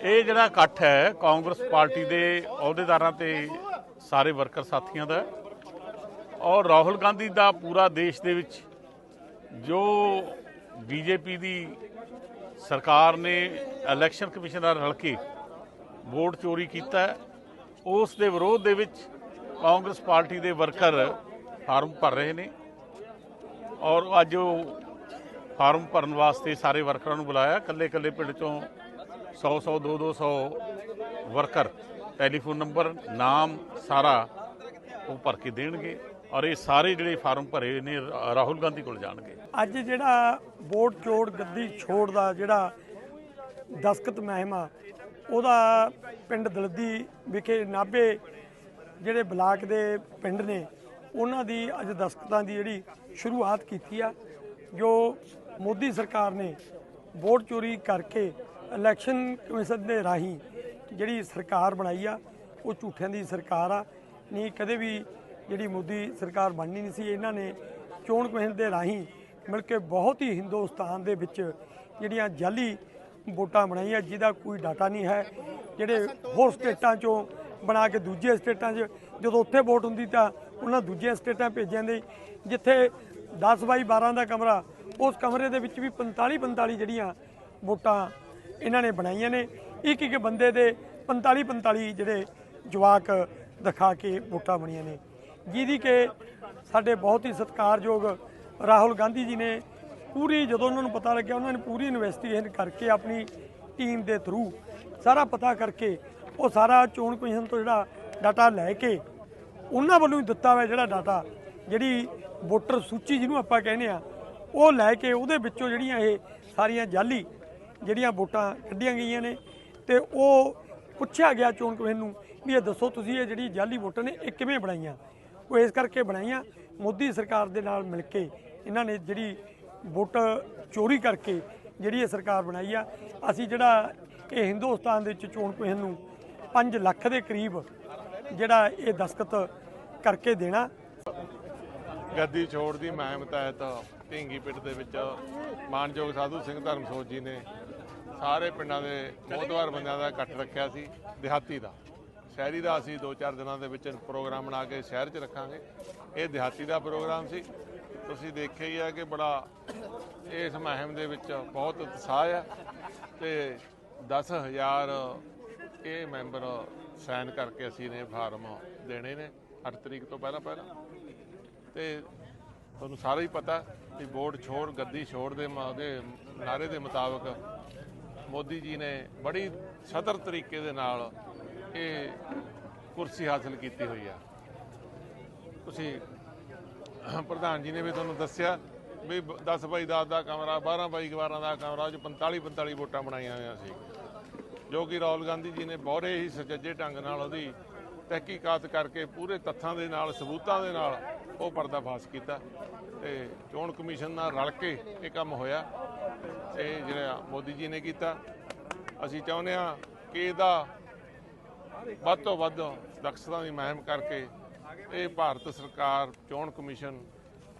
ਇਹ ਜਿਹੜਾ ਇਕੱਠ ਹੈ, ਕਾਂਗਰਸ ਪਾਰਟੀ ਦੇ ਅਹੁਦੇਦਾਰਾਂ ਤੇ ਸਾਰੇ ਵਰਕਰ ਸਾਥੀਆਂ ਦਾ ਔਰ ਰਾਹੁਲ ਗਾਂਧੀ ਦਾ ਪੂਰਾ ਦੇਸ਼ ਦੇ ਵਿੱਚ ਜੋ ਬੀਜੇਪੀ ਦੀ ਸਰਕਾਰ ਨੇ ਇਲੈਕਸ਼ਨ ਕਮਿਸ਼ਨ ਨਾਲ ਰਲ ਕੇ ਵੋਟ ਚੋਰੀ ਕੀਤਾ ਉਸ ਦੇ ਵਿਰੋਧ ਦੇ ਵਿੱਚ ਕਾਂਗਰਸ ਪਾਰਟੀ ਦੇ ਵਰਕਰ ਫਾਰਮ ਭਰ ਰਹੇ ਨੇ ਔਰ ਅੱਜ ਉਹ ਫਾਰਮ ਭਰਨ ਵਾਸਤੇ ਸਾਰੇ ਵਰਕਰਾਂ ਨੂੰ ਬੁਲਾਇਆ। ਕੱਲੇ ਕੱਲੇ ਪਿੰਡ ਚੋਂ 100 100 2 200 ਵਰਕਰ ਟੈਲੀਫੋਨ ਨੰਬਰ, ਨਾਮ ਸਾਰਾ ਉਹ ਭਰ ਕੇ ਦੇਣਗੇ। ਔਰ ਇਹ ਸਾਰੇ ਜਿਹੜੇ ਫਾਰਮ ਭਰੇ ਨੇ ਰਾਹੁਲ ਗਾਂਧੀ ਕੋਲ ਜਾਣਗੇ। ਅੱਜ ਜਿਹੜਾ ਵੋਟ ਚੋੜ ਗੱਦੀ ਛੋੜ ਦਾ ਜਿਹੜਾ ਦਸਕਤ ਮਹਿਮ ਆ ਉਹਦਾ ਪਿੰਡ ਦਲਦੀ ਵਿਖੇ ਨਾਭੇ ਜਿਹੜੇ ਬਲਾਕ ਦੇ ਪਿੰਡ ਨੇ, ਉਹਨਾਂ ਦੀ ਅੱਜ ਦਸਕਤਾਂ ਦੀ ਜਿਹੜੀ ਸ਼ੁਰੂਆਤ ਕੀਤੀ ਆ, ਜੋ ਮੋਦੀ ਸਰਕਾਰ ਨੇ ਵੋਟ ਚੋਰੀ ਕਰਕੇ ਇਲੈਕਸ਼ਨ ਕਮਿਸ਼ਨ ਦੇ ਰਾਹੀਂ ਜਿਹੜੀ ਸਰਕਾਰ ਬਣਾਈ ਆ, ਉਹ ਝੂਠਿਆਂ ਦੀ ਸਰਕਾਰ ਆ, ਨਹੀਂ ਕਦੇ ਵੀ ਜਿਹੜੀ ਮੋਦੀ ਸਰਕਾਰ ਬਣਨੀ ਨਹੀਂ ਸੀ, ਇਹਨਾਂ ਨੇ ਚੋਣ ਕਮਿਸ਼ਨ ਦੇ ਰਾਹੀਂ ਮਿਲ ਕੇ ਬਹੁਤ ਹੀ ਹਿੰਦੁਸਤਾਨ ਦੇ ਵਿੱਚ ਜਿਹੜੀਆਂ ਜਾਲੀ ਵੋਟਾਂ ਬਣਾਈਆਂ, ਜਿਹਦਾ ਕੋਈ ਡਾਟਾ ਨਹੀਂ ਹੈ, ਜਿਹੜੇ ਹੋਰ ਸਟੇਟਾਂ ਚੋਂ ਬਣਾ ਕੇ ਦੂਜੇ ਸਟੇਟਾਂ 'ਚ ਜਦੋਂ ਉੱਥੇ ਵੋਟ ਹੁੰਦੀ ਤਾਂ ਉਹਨਾਂ ਦੂਜੀਆਂ ਸਟੇਟਾਂ ਭੇਜਿਆਂ ਦੇ ਜਿੱਥੇ 10 ਬਾਈ 12 ਦਾ ਕਮਰਾ, ਉਸ ਕਮਰੇ ਦੇ ਵਿੱਚ ਵੀ 45 45 ਜਿਹੜੀਆਂ ਵੋਟਾਂ ਇਹਨਾਂ ਨੇ ਬਣਾਈਆਂ ਨੇ, ਇੱਕ ਇੱਕ ਬੰਦੇ ਦੇ 45 45 ਜਿਹੜੇ ਜਵਾਕ ਦਿਖਾ ਕੇ ਵੋਟਾਂ ਬਣੀਆਂ ਨੇ। ਜਿਹਦੀ ਕਿ ਸਾਡੇ ਬਹੁਤ ਹੀ ਸਤਿਕਾਰਯੋਗ ਰਾਹੁਲ ਗਾਂਧੀ ਜੀ ਨੇ ਪੂਰੀ ਜਦੋਂ ਉਹਨਾਂ ਨੂੰ ਪਤਾ ਲੱਗਿਆ, ਉਹਨਾਂ ਨੇ ਪੂਰੀ ਇਨਵੈਸਟੀਗੇਸ਼ਨ ਕਰਕੇ ਆਪਣੀ ਟੀਮ ਦੇ ਥਰੂ ਸਾਰਾ ਪਤਾ ਕਰਕੇ ਉਹ ਸਾਰਾ ਚੋਣ ਕਮਿਸ਼ਨ ਤੋਂ ਜਿਹੜਾ ਡਾਟਾ ਲੈ ਕੇ ਉਹਨਾਂ ਵੱਲੋਂ ਹੀ ਦਿੱਤਾ ਹੋਇਆ ਜਿਹੜਾ ਡਾਟਾ ਜਿਹੜੀ ਵੋਟਰ ਸੂਚੀ ਜਿਹਨੂੰ ਆਪਾਂ ਕਹਿੰਦੇ ਆ ਉਹ ਲੈ ਕੇ ਉਹਦੇ ਵਿੱਚੋਂ ਜਿਹੜੀਆਂ ਇਹ ਸਾਰੀਆਂ ਜਾਲੀ ਜਿਹੜੀਆਂ ਵੋਟਾਂ ਕੱਢੀਆਂ ਗਈਆਂ ਨੇ ਤੇ ਉਹ ਪੁੱਛਿਆ ਗਿਆ ਚੋਣ ਕਮਿਸ਼ਨ ਨੂੰ ਵੀ ਇਹ ਦੱਸੋ ਤੁਸੀਂ ਇਹ ਜਿਹੜੀ ਜਾਲੀ ਵੋਟਾਂ ਨੇ, ਇਹ ਕਿਵੇਂ ਬਣਾਈਆਂ? ਉਹ ਇਸ ਕਰਕੇ ਬਣਾਈਆਂ। ਮੋਦੀ ਸਰਕਾਰ ਦੇ ਨਾਲ ਮਿਲ ਕੇ ਇਹਨਾਂ ਨੇ ਜਿਹੜੀ ਵੋਟ ਚੋਰੀ ਕਰਕੇ ਜਿਹੜੀ ਇਹ ਸਰਕਾਰ ਬਣਾਈ ਆ, ਅਸੀਂ ਜਿਹੜਾ ਇਹ ਹਿੰਦੁਸਤਾਨ ਦੇ ਵਿੱਚ ਚੋਣ ਕਮਿਸ਼ਨ ਨੂੰ 5 ਲੱਖ ਦੇ ਕਰੀਬ ਜਿਹੜਾ ਇਹ ਦਸਖਤ ਕਰਕੇ ਦੇਣਾ। ਗੱਦੀ ਛੋੜ ਦੀ ਮਹਿਮ ਤਹਿਤ ਢਿੰਗੀ ਪਿੰਡ ਦੇ ਵਿੱਚ ਮਾਨਯੋਗ ਸਾਧੂ ਸਿੰਘ ਧਰਮਸੋਤ ਜੀ ਨੇ ਸਾਰੇ ਪਿੰਡਾਂ ਦੇ ਮੋਹਦਵਾਰ ਬੰਦਿਆਂ ਦਾ ਇਕੱਠ ਰੱਖਿਆ ਸੀ, ਦਿਹਾਤੀ ਦਾ। ਸ਼ਹਿਰੀ ਦਾ ਅਸੀਂ 2-4 ਦਿਨਾਂ ਦੇ ਵਿੱਚ ਪ੍ਰੋਗਰਾਮ ਬਣਾ ਕੇ ਸ਼ਹਿਰ 'ਚ ਰੱਖਾਂਗੇ। ਇਹ ਦਿਹਾਤੀ ਦਾ ਪ੍ਰੋਗਰਾਮ ਸੀ। ਤੁਸੀਂ ਦੇਖਿਆ ਹੀ ਆ ਕਿ ਬੜਾ ਇਸ ਮੁਹਿੰਮ ਦੇ ਵਿੱਚ ਬਹੁਤ ਉਤਸ਼ਾਹ ਆ ਤੇ 10000 ਇਹ ਮੈਂਬਰ ਸਾਈਨ ਕਰਕੇ ਅਸੀਂ ਨੇ ਫਾਰਮ ਦੇਣੇ ਨੇ 8 ਤਰੀਕ ਤੋਂ ਪਹਿਲਾਂ ਪਹਿਲਾਂ। ਤੇ ਤੁਹਾਨੂੰ ਸਾਰਾ ਹੀ ਪਤਾ ਕਿ ਵੋਟ ਛੋੜ, ਗੱਦੀ ਛੋੜ ਦੇ ਮ- ਨਾਰੇ ਦੇ ਮੁਤਾਬਕ ਮੋਦੀ ਜੀ ਨੇ ਬੜੀ ਸਦਰ ਤਰੀਕੇ ਦੇ ਨਾਲ ਇਹ ਕੁਰਸੀ ਹਾਸਲ ਕੀਤੀ ਹੋਈ ਆ। ਤੁਸੀਂ ਪ੍ਰਧਾਨ ਜੀ ਨੇ ਵੀ ਤੁਹਾਨੂੰ ਦੱਸਿਆ ਵੀ 10 ਬਾਈ 10 ਦਾ ਕਮਰਾ 12 ਬਾਈ 12 ਦਾ ਕਮਰਾ, ਉਹ 'ਚ 45 45 ਵੋਟਾਂ ਬਣਾਈਆਂ ਹੋਈਆਂ ਸੀ। ਜੋ ਕਿ ਰਾਹੁਲ ਗਾਂਧੀ ਜੀ ਨੇ ਬਹੁਰੇ ਹੀ ਸੁਚੱਜੇ ਢੰਗ ਨਾਲ ਉਹਦੀ ਤਹਿਕੀਕਾਤ ਕਰਕੇ ਪੂਰੇ ਤੱਥਾਂ ਦੇ ਨਾਲ, ਸਬੂਤਾਂ ਦੇ ਨਾਲ ਉਹ ਪਰਦਾਫਾਸ਼ ਕੀਤਾ ਤੇ ਚੋਣ ਕਮਿਸ਼ਨ ਨਾਲ ਰਲ ਕੇ ਇਹ ਕੰਮ ਹੋਇਆ ਤੇ ਜਿਹੜਾ ਮੋਦੀ ਜੀ ਨੇ ਕੀਤਾ। ਅਸੀਂ ਚਾਹੁੰਦੇ ਹਾਂ ਕਿ ਇਹਦਾ ਵੱਧ ਤੋਂ ਵੱਧ ਦਕਸ਼ਤਾ ਦੀ ਮੁਹਿੰਮ ਕਰਕੇ ਇਹ ਭਾਰਤ ਸਰਕਾਰ, ਚੋਣ ਕਮਿਸ਼ਨ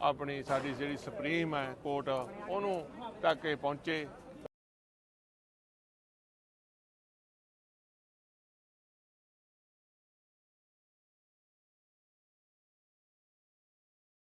ਆਪਣੀ ਸਾਡੀ ਜਿਹੜੀ ਸੁਪਰੀਮ ਹੈ ਕੋਰਟ, ਉਹਨੂੰ ਤੱਕ ਇਹ ਪਹੁੰਚੇ।